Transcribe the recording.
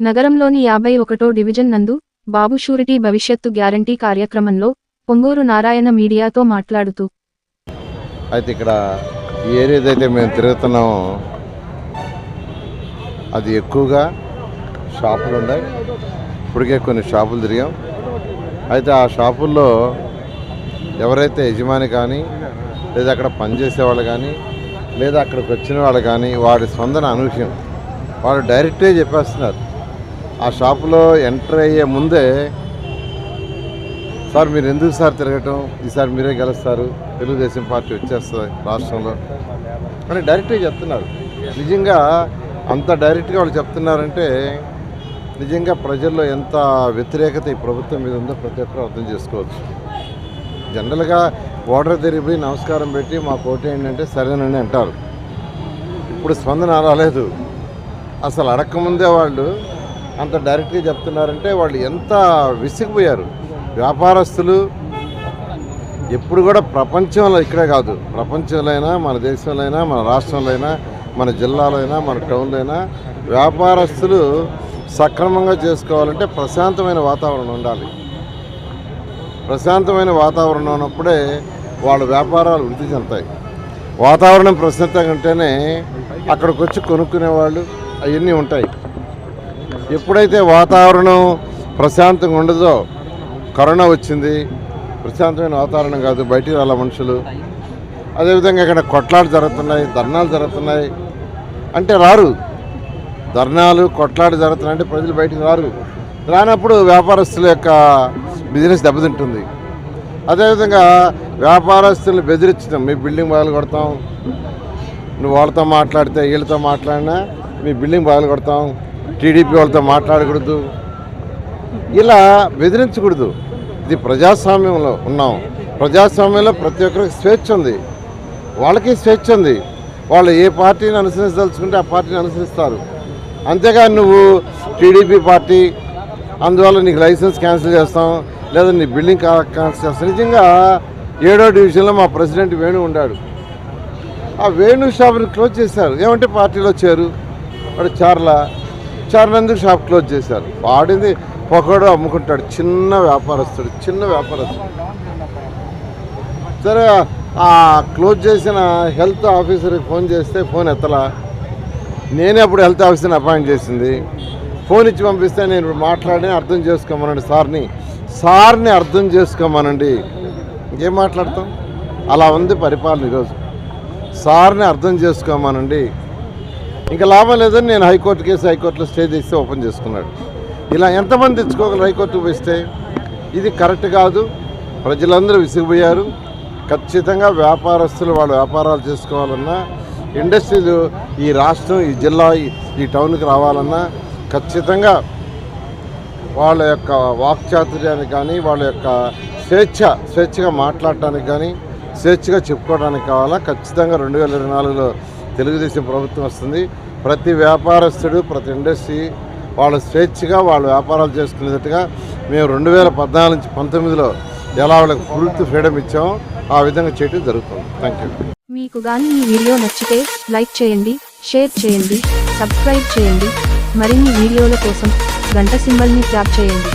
నగరంలోని యాభై ఒకటో డివిజన్ నందు బాబు షూరిటీ భవిష్యత్తు గ్యారంటీ కార్యక్రమంలో పొంగూరు నారాయణ మీడియాతో మాట్లాడుతూ అయితే ఇక్కడ ఈ మేము తిరుగుతున్నామో అది ఎక్కువగా షాపులు ఉన్నాయి. ఇప్పటికే కొన్ని షాపులు తిరిగాం. అయితే ఆ షాపుల్లో ఎవరైతే యజమాని కానీ లేదా అక్కడ పనిచేసే వాళ్ళు కానీ లేదా అక్కడికి వచ్చిన వాళ్ళు కానీ వాడి స్పందన అనూహ్యం. వాళ్ళు డైరెక్ట్గా చెప్పేస్తున్నారు. ఆ షాపులో ఎంటర్ అయ్యే ముందే సార్ మీరు ఎందుకు సార్ తిరగటం? ఈసారి మీరే గెలుస్తారు. తెలుగుదేశం పార్టీ వచ్చేస్తుంది రాష్ట్రంలో. అని డైరెక్ట్గా చెప్తున్నారు. నిజంగా అంత డైరెక్ట్గా వాళ్ళు చెప్తున్నారంటే నిజంగా ప్రజల్లో ఎంత వ్యతిరేకత ఈ ప్రభుత్వం మీద ఉందో ప్రతి ఒక్కరూ అర్థం చేసుకోవచ్చు. జనరల్గా ఓటర్ తిరిగి నమస్కారం పెట్టి మా కోటి ఏంటంటే సరేనని అంటారు. ఇప్పుడు స్పందన రాలేదు. అసలు అడగకముందే వాళ్ళు అంత డైరెక్ట్గా చెప్తున్నారంటే వాళ్ళు ఎంత విసిగిపోయారు. వ్యాపారస్తులు ఎప్పుడు కూడా ప్రపంచంలో ఇక్కడే కాదు. ప్రపంచంలో అయినా మన దేశంలో అయినా మన రాష్ట్రంలో అయినా మన జిల్లాలో అయినా మన టౌన్లో అయినా వ్యాపారస్తులు సక్రమంగా చేసుకోవాలంటే ప్రశాంతమైన వాతావరణం ఉండాలి. ప్రశాంతమైన వాతావరణం ఉన్నప్పుడే వాళ్ళ వ్యాపారాలు వృద్ధి చెందుతాయి. వాతావరణం ప్రశాంతంగా ఉంటేనే అక్కడికి వచ్చి కొనుక్కునే వాళ్ళు అవన్నీ ఉంటాయి. ఎప్పుడైతే వాతావరణం ప్రశాంతంగా ఉండదో కరోనా వచ్చింది. ప్రశాంతమైన వాతావరణం కాదు బయటికి రాల మనుషులు. అదేవిధంగా ఇక్కడ కొట్లాట జరుగుతున్నాయి ధర్నాలు జరుగుతున్నాయి. అంటే రారు. ధర్నాలు కొట్లాట జరుగుతున్నాయి అంటే ప్రజలు బయటికి రారు. రానప్పుడు వ్యాపారస్తుల యొక్క బిజినెస్ దెబ్బతింటుంది. అదేవిధంగా వ్యాపారస్తులను బెదిరించడం మీ బిల్డింగ్ బాగా కొడతాం. నువ్వు వాళ్ళతో మాట్లాడితే వీళ్ళతో మాట్లాడినా మీ బిల్డింగ్ బాగా కొడతాం. టీడీపీ వాళ్ళతో మాట్లాడకూడదు. ఇలా బెదిరించకూడదు. ఇది ప్రజాస్వామ్యంలో ఉన్నాం. ప్రజాస్వామ్యంలో ప్రతి ఒక్కరికి స్వేచ్ఛ ఉంది. వాళ్ళకి స్వేచ్ఛ ఉంది. వాళ్ళు ఏ పార్టీని అనుసరించదలుచుకుంటే ఆ పార్టీని అనుసరిస్తారు. అంతేగాని నువ్వు టీడీపీ పార్టీ అందువల్ల నీకు లైసెన్స్ క్యాన్సిల్ చేస్తాం లేదా నీ బిల్డింగ్ క్యాన్సిల్ చేస్తాం. నిజంగా ఏడో డివిజన్లో మా ప్రెసిడెంట్ వేణు ఉన్నాడు ఆ వేణు షాప్ని క్లోజ్ చేశారు. ఏమంటే పార్టీలో చేరు. వాడు చార్ల. చార్లందుకు షాప్ క్లోజ్ చేశారు. వాడింది పొగడు అమ్ముకుంటాడు. చిన్న వ్యాపారస్తుడు చిన్న వ్యాపారస్తుడు. సరే ఆ క్లోజ్ చేసిన హెల్త్ ఆఫీసర్కి ఫోన్ చేస్తే ఫోన్ ఎత్తలా? నేనే అప్పుడు హెల్త్ ఆఫీసర్ని అపాయింట్ చేసింది. ఫోన్ ఇచ్చి పంపిస్తే నేను ఇప్పుడు మాట్లాడి అర్థం చేసుకోమనండి సార్ని. సార్ని అర్థం చేసుకోమనండి. ఇంకేం మాట్లాడతాం? అలా ఉంది పరిపాలన ఈరోజు. సార్ని అర్థం చేసుకోమనండి. ఇంకా లాభం లేదని నేను హైకోర్టు కేసు హైకోర్టులో స్టే చేస్తే ఓపెన్ చేసుకున్నాడు. ఇలా ఎంతమంది తెచ్చుకోగలరు హైకోర్టుకు వేస్తే? ఇది కరెక్ట్ కాదు. ప్రజలందరూ విసిగిపోయారు. ఖచ్చితంగా వ్యాపారస్తులు వాళ్ళు వ్యాపారాలు చేసుకోవాలన్నా ఇండస్ట్రీలు ఈ రాష్ట్రం ఈ జిల్లా ఈ- ఈ టౌన్కి రావాలన్నా ఖచ్చితంగా వాళ్ళ యొక్క వాక్చాతుర్యానికి కానీ వాళ్ళ యొక్క స్వేచ్ఛ స్వేచ్ఛగా మాట్లాడటానికి కానీ స్వేచ్ఛగా చెప్పుకోవడానికి కావాలా? ఖచ్చితంగా రెండు వేల ఇరవై నాలుగులో తెలుగుదేశం ప్రభుత్వం వస్తుంది. ప్రతి వ్యాపారస్తుడు ప్రతి ఇండస్ట్రీ వాళ్ళు స్వేచ్ఛగా వాళ్ళు వ్యాపారాలు చేసుకునేటట్టుగా మేము రెండు వేల పద్నాలుగు నుంచి పంతొమ్మిదిలో ఎలా వాళ్ళకి పూర్తి ఫ్రీడమ్ ఇచ్చామో ఆ విధంగా చేయడం జరుగుతుంది. థ్యాంక్ యూ మీకు కానీ ఈ వీడియో నచ్చితే లైక్ చేయండి షేర్ చేయండి సబ్స్క్రైబ్ చేయండి. మరిన్ని వీడియోల కోసం గంట సింబల్ని ట్యాప్ చేయండి.